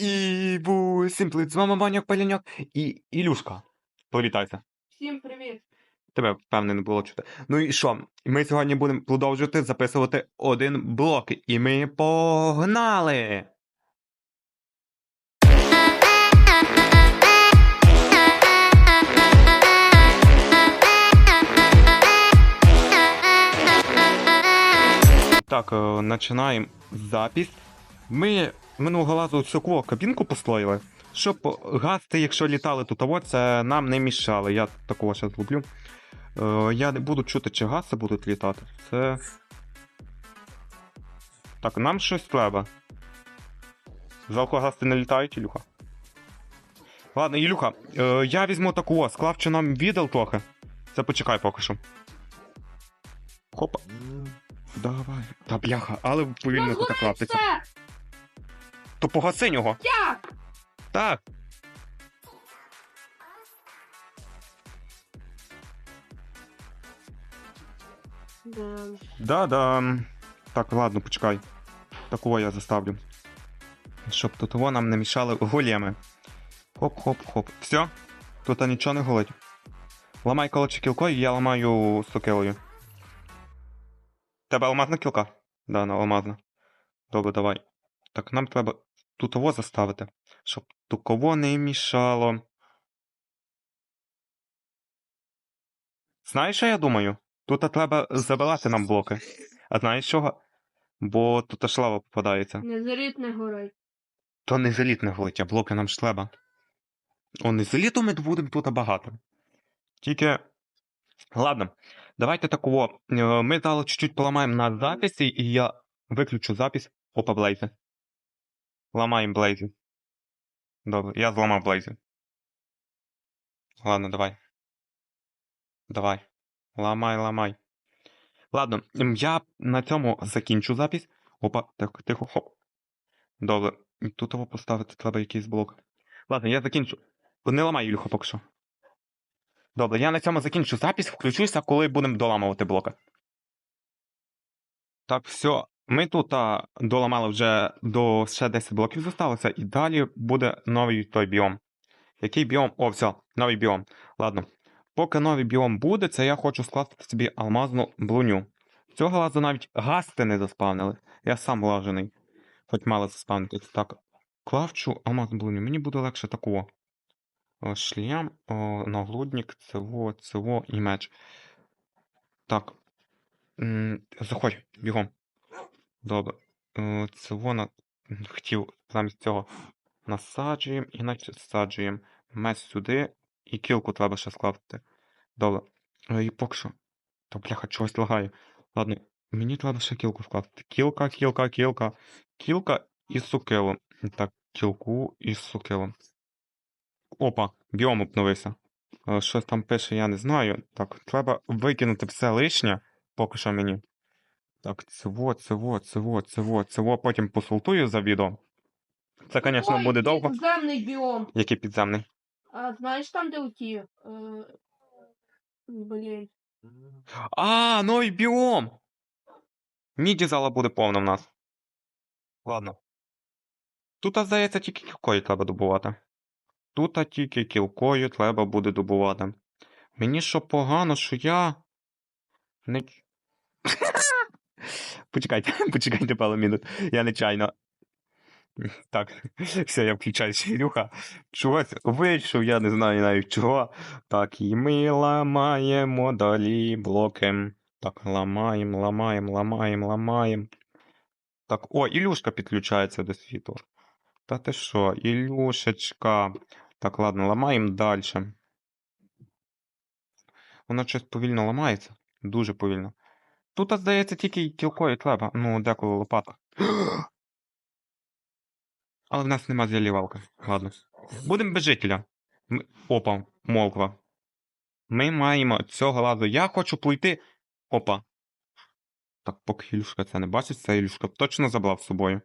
І бу Сімплит, з вами Баняк Паляняк і Ілюшка. Привітайся. Всім привіт! Тебе, певне, не було чути. Ну і що? Ми сьогодні будемо продовжувати записувати один блок. І ми погнали! Так, е, починаємо запись. Ми минулого разу всю кабінку построїли, щоб гасти, якщо літали тут, того, це нам не мішало. Я такого зараз зроблю. Е, я не буду чути, чи гаси будуть літати. Це. Так, нам щось треба. Жалко, гасти не літають, Ілюха. Ладно, Ілюха, е, я візьму такого, склавчу нам віддал трохи. Це почекай поки що. Хопа. Давай. Та бляха, але повільно тут клаптиться. То погаси нього. Як? Так. Да. Да-да. Так, ладно, почекай. Такого я заставлю. Щоб тут того нам не мішали големи. Хоп-хоп-хоп. Все? Тут нічого не голить. Ламай колочі кілкою, я ламаю сокелою. Тебе алмазна кілка? Да, на алмазна. Добре, давай. Так, нам треба тут того заставити, щоб туково не мішало. Знаєш, що я думаю? Тут треба забирати нам блоки. А знаєш чого? Бо тут аж лава попадається. Незаріт не горить. То не заліт не горить, а блоки нам ж треба. О, не заліту ми будемо тут багато. Тільки. Ладно, давайте такого. е, Ми дали чуть-чуть поламаємо на записі, і я виключу запись. Опа, блейзи. Ламаємо блейзи. Добре, я зламав блейзи. Ладно, давай. Давай. Ламай, ламай. Ладно, я на цьому закінчу запись. Опа, так, тихо, хоп. Добре. Тут його поставити треба якийсь блок. Ладно, я закінчу. Не ламай, Юлюха, поки що. Добре, я на цьому закінчу запись, включуся, коли будемо доламувати блоки. Так, все. Ми тут а, доламали вже до ще 10 блоків зосталося, і далі буде новий той біом. Який біом? О, все, новий біом. Ладно. Поки новий біом буде, це я хочу скласти собі алмазну блуню. Цього разу навіть гасти не заспавнили. Я сам лажений. Хоч мало заспавнитись. Так. Клавчу алмазну блуню. Мені буде легше такого. Шлям, о, нагрудник, цево, цево і меч. Так. Заходь, бігом. Добре. Е, Цево на... хотів замість цього насаджуємо і насаджуємо. Меч сюди і кілку треба ще скласти. Добре. Е, І поки що. Та бляха, чогось лагає. Ладно, мені треба ще кілку скласти. Кілка, кілка, кілка. Кілка і сукело. Так, кілку і сукело. Опа, біом обновився. Е, Щось там пише, я не знаю. Так, треба викинути все лишнє, поки що мені. Так, цево, цево, цево, цево, цево, потім посултую за відео. Це, звісно, Ой, буде довго. Підземний біом. Який підземний. А знаєш там, де оті? Е... Блін. А, новий біом! Міді зала буде повна в нас. Ладно. Тут, здається, тільки кілкою треба добувати. Тут тільки кілкою треба буде добувати. Мені що погано, що я. Не. Почекайте, почекайте пару минут. Я нечайно. Так, все, я включаюся, Ілюха. Чогось вийшов, я не знаю навіть чого. Так, і ми ламаємо далі блоки. Так, ламаємо, ламаємо, ламаємо, ламаємо. Так, о, Ілюшка підключається до світу. Та ти що, Ілюшечка. Так, ладно, ламаємо далі. Воно щось повільно ламається. Дуже повільно. Тут, здається, тільки кілкою треба. Ну, деколи лопата. Але в нас нема зілівалки. Ладно. Будемо без жителя. Опа, молква. Ми маємо цього разу. Я хочу пройти. Опа. Так, поки Ілюшка це не бачить, це Ілюшка точно забрав з собою.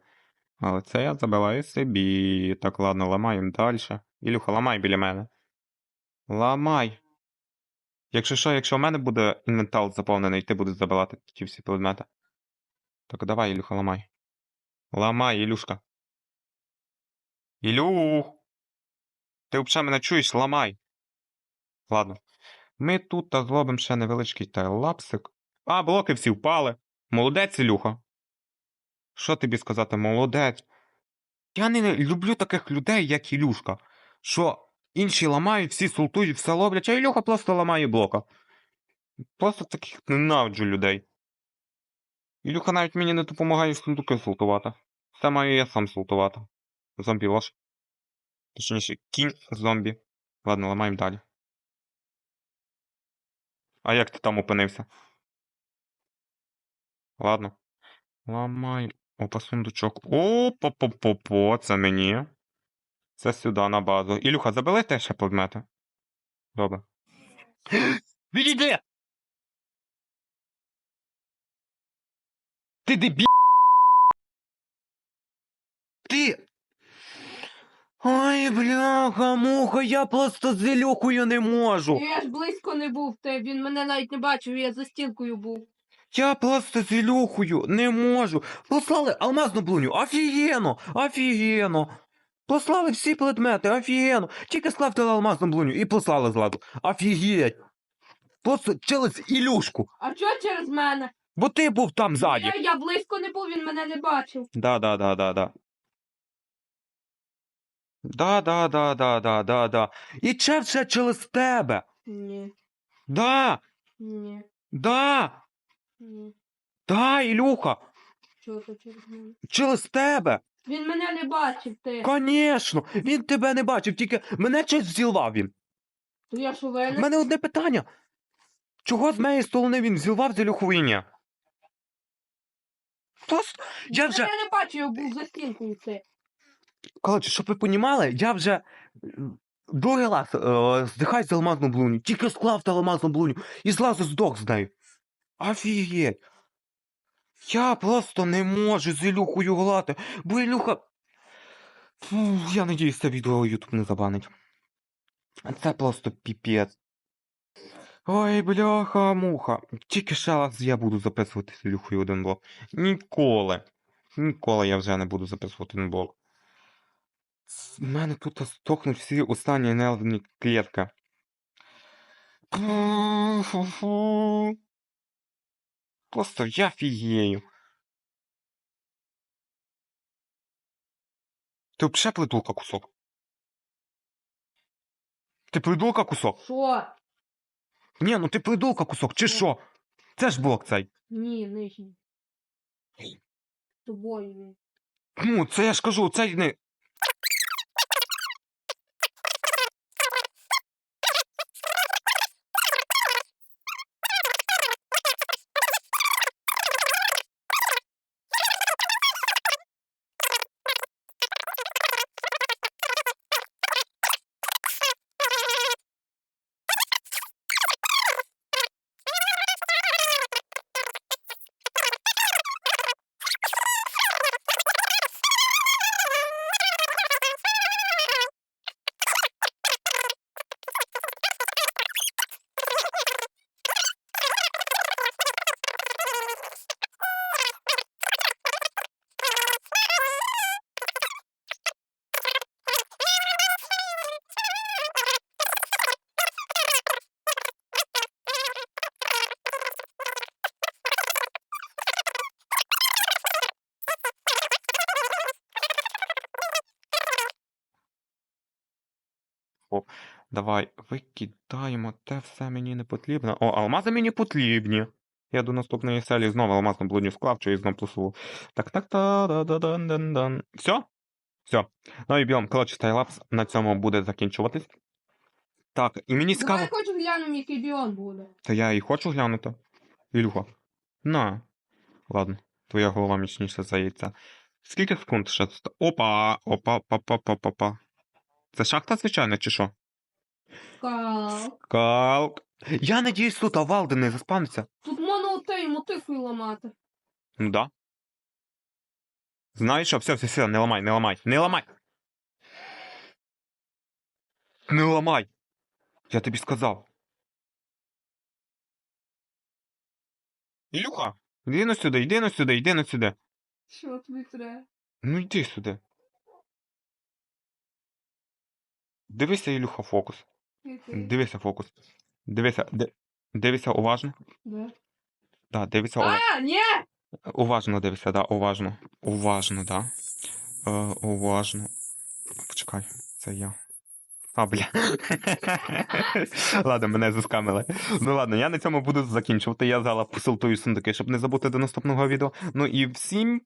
Але це я забираю собі. Так, ладно, ламаємо далі. Ілюха, ламай біля мене. Ламай. Якщо що, якщо в мене буде інвентар заповнений, ти будеш забирати ті всі предмети. Так давай, Ілюха, ламай. Ламай, Ілюшка. Ілюх! Ти взагалі мене чуєш, ламай. Ладно. Ми тут та зробимо ще невеличкий тайлапсик. А, блоки всі впали. Молодець, Ілюха. Що тобі сказати, молодець? Я не люблю таких людей, як Ілюшка, що інші ламають, всі султують, все роблять, а Ілюха просто ламає блока. Просто таких ненавиджу людей. Ілюха навіть мені не допомагає сундуки султувати. Все маю я сам султувати. Зомбі ваш. Точніше, кінь зомбі. Ладно, ламаємо далі. А як ти там опинився? Ладно. Ламай. Опа, сундучок. О, по по по по це мені. Це сюди на базу. Ілюха, забили те ще предмети. Добре. Відійди! Ти дебі... Ти... Ой, бляха, муха, я просто з Ілюхою не можу. Я ж близько не був, ти він мене навіть не бачив, я за стінкою був. Я просто з Ілюхою не можу. Послали алмазну блуню. Офігенно! Офігенно! Послали всі предмети, офігенно. Тільки склав алмазну блуню і послали зладу. Офігеть! Просто через Ілюшку. А чого через мене? Бо ти був там ззаді. Я, я близько не був, він мене не бачив. Да, да, да, да, да. Да, да, да, да, да, да, да. І це все через тебе. Ні, Да, ні, да, ні. да, Ілюха, Чого то через мене? через тебе. Він мене не бачив, ти. Конечно, він тебе не бачив, тільки мене щось зілвав він. То я що У винен? мене одне питання. Чого з моєї сторони він зілвав з Ілюхової ні? Я вже, мене не бачив, я був за стінкою, ти. коротше, щоб ви понімали, я вже м, другий раз е, здихаю з алмазну блуню, тільки склав та алмазну блуню і зразу здох з нею. Офігеть. Я просто не можу з Ілюхою грати, бо Ілюха... Фу, я надіюсь, це відео Ютуб не забанить. Це просто піпець. Ой, бляха, муха. Тільки ще раз я буду записувати з Ілюхою один блок. Ніколи. Ніколи я вже не буду записувати один блок. У мене тут стохнуть всі останні нервні клітки. Фу-фу-фу. Просто я фігею. Ти взагалі плитулка кусок? Ти плитулка кусок? Що? Ні, ну ти придулка кусок, чи що? Це ж блок цей. Ні, нижній. Тобою. Ну, це я ж кажу, цей не. Давай, викидаємо, те все мені не потрібно. О, алмази мені потрібні. Я до наступної селі знову алмазну блудню склав, і знову плюсову. Так, так, та да да дан дан дан Все? Все. Новий біом, коротше, тайлапс на цьому буде закінчуватись. Так, і мені цікаво. Давай хоч глянемо, який біон буде. Та я і хочу глянути. Ілюха. На. Ладно, твоя голова міцніша за яйця. Скільки секунд ще? Опа, опа, па, па, па, па, па. Це шахта, звичайно, чи що? Кал. Калк. Я надіюсь, тут Авалди не заспавниться. Тут можна отей мотикою ламати. Ну да. Знаєш що? Все, все, все, не ламай, не ламай, не ламай. Не ламай. Я тобі сказав. Ілюха, йди на сюди, йди на сюди, йди на сюди. Що тобі треба? Ну йди сюди. Дивися, Ілюха, фокус. Дивися фокус. Дивися, ди- дивися уважно. Де? Да, дивися уважно. А, ні! Уважно дивися, да, уважно. Уважно, да. Е, уважно. Почекай, це я. А, бля. ладно, мене заскамили. Ну ладно, я на цьому буду закінчувати. Я зараз посилтую сундуки, щоб не забути до наступного відео. Ну і всім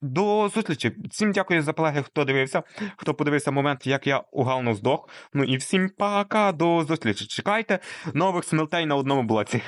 до зустрічі. Всім дякую за полеги, хто дивився, хто подивився момент, як я угално здох. Ну і всім пока, до зустрічі. Чекайте нових смертей на одному блоці.